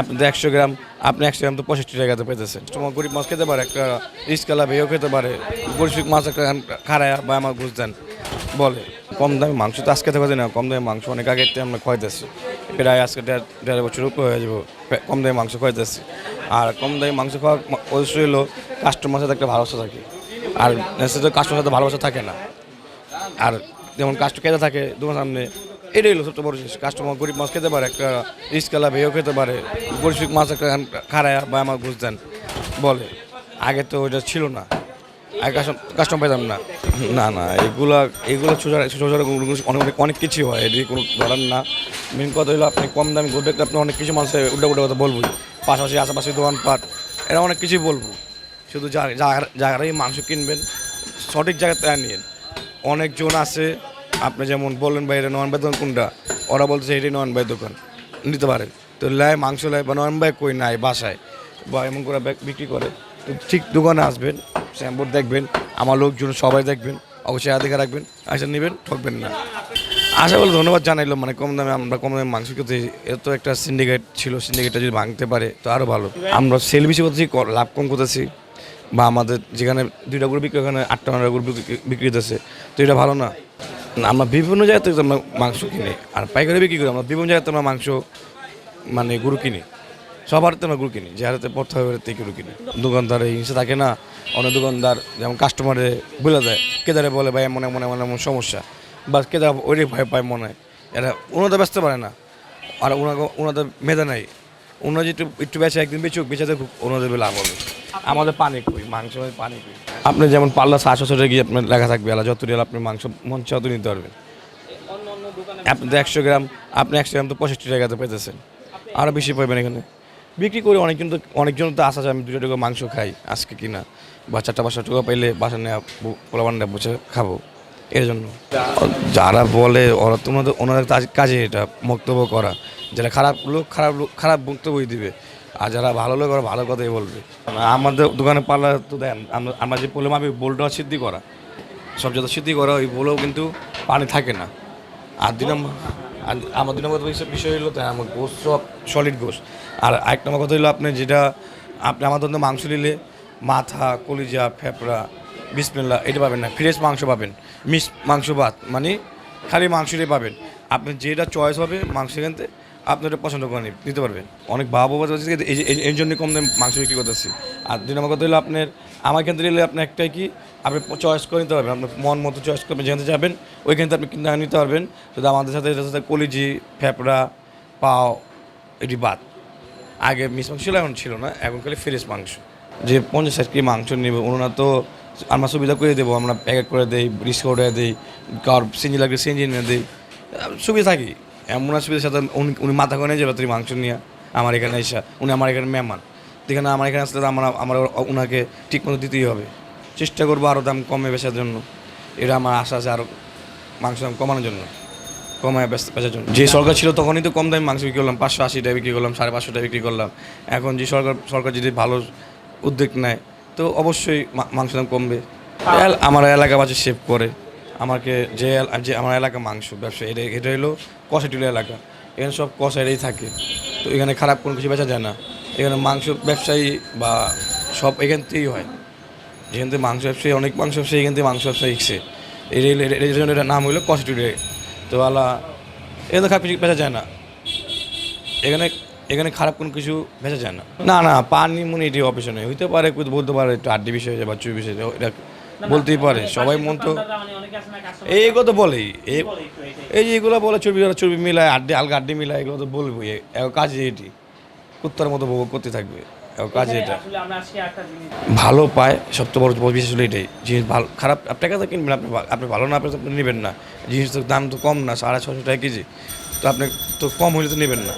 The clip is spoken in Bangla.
আপনি তো একশো গ্রাম, আপনি একশো গ্রাম তো পঁয়ষট্টি টাকাতে পেতেছেন। তোমার গরিব মাছ খেতে পারে, একটা রিস্কালা ভেয়েও খেতে পারে। গরিব মাছ একটা খারায় বা আমার ঘুষ দেন, বলে। কম দামে মাংস তো আজকে থেকে না, কম দামে মাংস অনেক আগে থেকে আমরা খাইতেছি প্রায় আজকে দেড় দেড় বছর উপরে হয়ে যাব কম দামে মাংস খাইতেছি আর কম দামে মাংস খাওয়া অবশ্যই হলো কাস্টমার সাথে একটা ভালোবাসা থাকে। আর কাস্টমার সাথে ভালোবাসা থাকে না। আর যেমন কাস্টমার খেতে থাকে দোকান সামনে এটাই হলো সবচেয়ে বড় জিনিস। কাস্টমার গরিব মাছ খেতে পারে, একটা রিস্কালা ভেয়েও খেতে পারে, গরিব মাছ একটা খারায় বা আমার ঘুষ দেন, বলে। আগে তো ওইটা ছিল না। আগে কাস্টমার পেতাম না। না না, এগুলা, এগুলো সোজা সোজা অনেক অনেক অনেক কিছু হয় এটি কোনো ধরেন না। মেন কথা হলো আপনি কম দামি ঘুরবে আপনি অনেক কিছু মানুষের উল্টা উল্টা কথা বলবই। পাশাপাশি আশেপাশে দোকানপাট, এরা অনেক কিছুই বলব। শুধু যারাই মাংস কিনবেন, সঠিক জায়গাতে নিন অনেকজন আছে আপনি যেমন বললেন ভাই, এটা নন ভাই দোকান কোনটা? ওরা বলতেছে এটাই নন ভাই দোকান। নিতে পারেন। তো লাই, মাংস লাই, বা নন ভাই কই নাই বাসায়? বা এমন করে বিক্রি করে। তো ঠিক দোকানে আসবেন স্যাম্পোর্ট দেখবেন, আমার লোকজন সবাই দেখবেন, অবশ্যই আধিকার রাখবেন, আসে নেবেন, ঠকবেন না। আশা বলে ধন্যবাদ জানাইলাম মানে কম দামে আমরা কম দামে মাংস খেতে এত একটা সিন্ডিকেট ছিল সিন্ডিকেটটা যদি ভাঙতে পারে, তো আরও ভালো। আমরা সেল বেশি করতেছি লাভ কম করতেছি, বা আমাদের যেখানে দুইটা গরু বিক্রি ওখানে আটটা নয়টা গরু বিক্রি- হতেছে তো এটা ভালো না? না, আমরা বিভিন্ন জায়গা থেকে আমরা মাংস কিনি। আর পাইকারি বিক্রি করি আমরা বিভিন্ন জায়গাতে আমরা মাংস মানে গরু কিনি। সবার তো আমরা গরু কিনি যে হাতে পড়তে হবে থেকে গরু কিনি। দোকানদার হিংসা থাকে না অনেক দোকানদার যেমন কাস্টমারে বলে দেয় কেদারে বলে ভাই এমন এমন এমন এমন সমস্যা। বা কেদার ওই ভয় পায় মনে হয়। এরা ওনাদের ব্যস্ত পারে না। আর ওনাকে ওনাদের মেধা নাই। ওনারা যে একটু একটু বেচে একদিন বেচুক বেচাতে খুব ওনাদের লাভ হবে। আমাদের পানি কই? মাংস হয়, পানি আপনি যেমন পাল্লা সাতশো গিয়ে আপনার লেখা থাকবে এলা যত রিয়াল আপনি মাংস, মন চাও নিতে পারবেন। আপনি তো একশো গ্রাম, আপনি একশো গ্রাম তো পঁয়ষট্টি টাকাতে পেতেছেন। আরও বেশি পাবেন এখানে। বিক্রি করে অনেকজন তো অনেকজন তো আসা যায় আমি দুটো টাকা মাংস খাই আজকে কিনা। বা চারটা পাঁচশো টাকা পাইলে বাসা নেওয়া পোলাবান্ডা বসে খাব। এর জন্য। যারা বলে, ওরা তো ওনাদের ওনাদের কাজে এটা বক্তব্য করা। যারা খারাপ লোক খারাপ লোক খারাপ বক্তব্যই দিবে। আর যারা ভালো লোক, ওরা ভালো কথাই বলবে। আমাদের দোকানে পাল্লা তো দেন, আমরা যে বললাম, আমি বোলটা সিদ্ধি করা। সব যত সিদ্ধি করা, ওই বলেও কিন্তু পানি থাকে না। আর দুই নম্বর আমার দুই নম্বর বিষয়- হলো তাই আমার গোস সব সলিড গোস আর এক নম্বর কথা হলো আপনি যেটা আপনি আমার ধরুন মাংস নিলে মাথা, কলিজা, ফেপড়া, বিসমিল্লা, এটা পাবেন না। ফ্রেশ মাংস পাবেন। মিস মাংস ভাত মানে খালি মাংসটাই পাবেন। আপনি যেটা চয়েস হবে মাংস থেকে আপনি ওটা পছন্দ করে নিতে পারবেন। অনেক বাবা বাবা এই জন্য কম দামে মাংস বিক্রি করতেছি। আর দুই নম্বর কথা হলো আপনার, আমার ক্ষেত্রে নিলে আপনি একটাই কি, আপনি চয়েস করে নিতে পারবেন। আপনার মন মতো চয়েস করবেন, যেখানে যাবেন, ওইখান থেকে আপনি কিনে নিতে পারবেন। শুধু আমাদের সাথে এটার সাথে কলিজি, ফেপড়া, পাও, এটি বাদ। আগে মিস মাংস ছিল, এখন ছিল না, এখন খালি ফ্রেশ মাংস। যে পঞ্চাশ ষাট কেজি মাংস নেবে, ওনারা তো আমরা সুবিধা করে দেবো, আমরা প্যাকেট করে দিই রিস্ক করে দেই কার সিঞ্জি লাগলে সিঞ্জি নিয়ে দিই। সুবিধা থাকি এমন সুবিধার সাথে উনি উনি মাথা করে যাবে তুমি মাংস নিয়ে আমার এখানে এসা, উনি আমার এখানে মেহমান। যেখানে আমার এখানে আসলে আমরা, আমার ওনাকে ঠিক মতো দিতেই হবে। চেষ্টা করব আরও দাম কমে বেচার জন্য। এটা আমার আশা আছে আরও মাংস দাম কমানোর জন্য, কমায় বেচার জন্য। যে সরকার ছিল তখনই তো কম দামে মাংস বিক্রি করলাম, পাঁচশো আশি টাকা বিক্রি করলাম, সাড়ে পাঁচশো টাকা বিক্রি করলাম। এখন যে সরকার সরকার যদি ভালো উদ্যোগ নেয়, তো অবশ্যই মাংস দাম কমবে। আমার এলাকাবাসী সেভ করে। আমাকে যে যে আমার এলাকা মাংস ব্যবসা, এটা এটা হলো কষাটিল এলাকা। এখানে সব কষাইরাই থাকে। তো এখানে খারাপ কোনো কিছু বেচা যায় না। এখানে মাংস ব্যবসায়ী বা সব এখান থেকেই হয়। যেখান থেকে মাংস ব্যবসায়ী, অনেক মাংস ব্যবসায়ী এখান থেকে মাংস ব্যবসায়ী শিখছে। এই জন্য এটার নাম হলো কস্টিউডে তো আলা এখানে খারাপ কিছু বেচা যায় না। এখানে এখানে খারাপ কোনো কিছু বেচা যায় না। না না, পানি, মনে এটি অপশন হইতে পারে বলতে পারে একটু আড্ডি বিষয় বা চুই বিষয় এটা বলতেই পারে সবাই মন তো এই এগুলো তো বলেই এই যে এগুলো বলে চর্বি চর্বি মিলায় আড্ডি আলগা আড্ডি মিলায় এগুলো তো বলবোই কাজে এটি। কুত্তার মতো ভোগ করতে থাকবে কাজে এটা। ভালো পায় সবচেয়ে বড় বিশেষ হলো এটাই জিনিস ভালো খারাপ আপনি টাকা কিনবেন আপনি আপনি ভালো না আপনি আপনি নেবেন না। জিনিস তো দাম তো কম না সাড়ে ছশো টাকা কেজি তো আপনি তো কম হলে তো নেবেন না।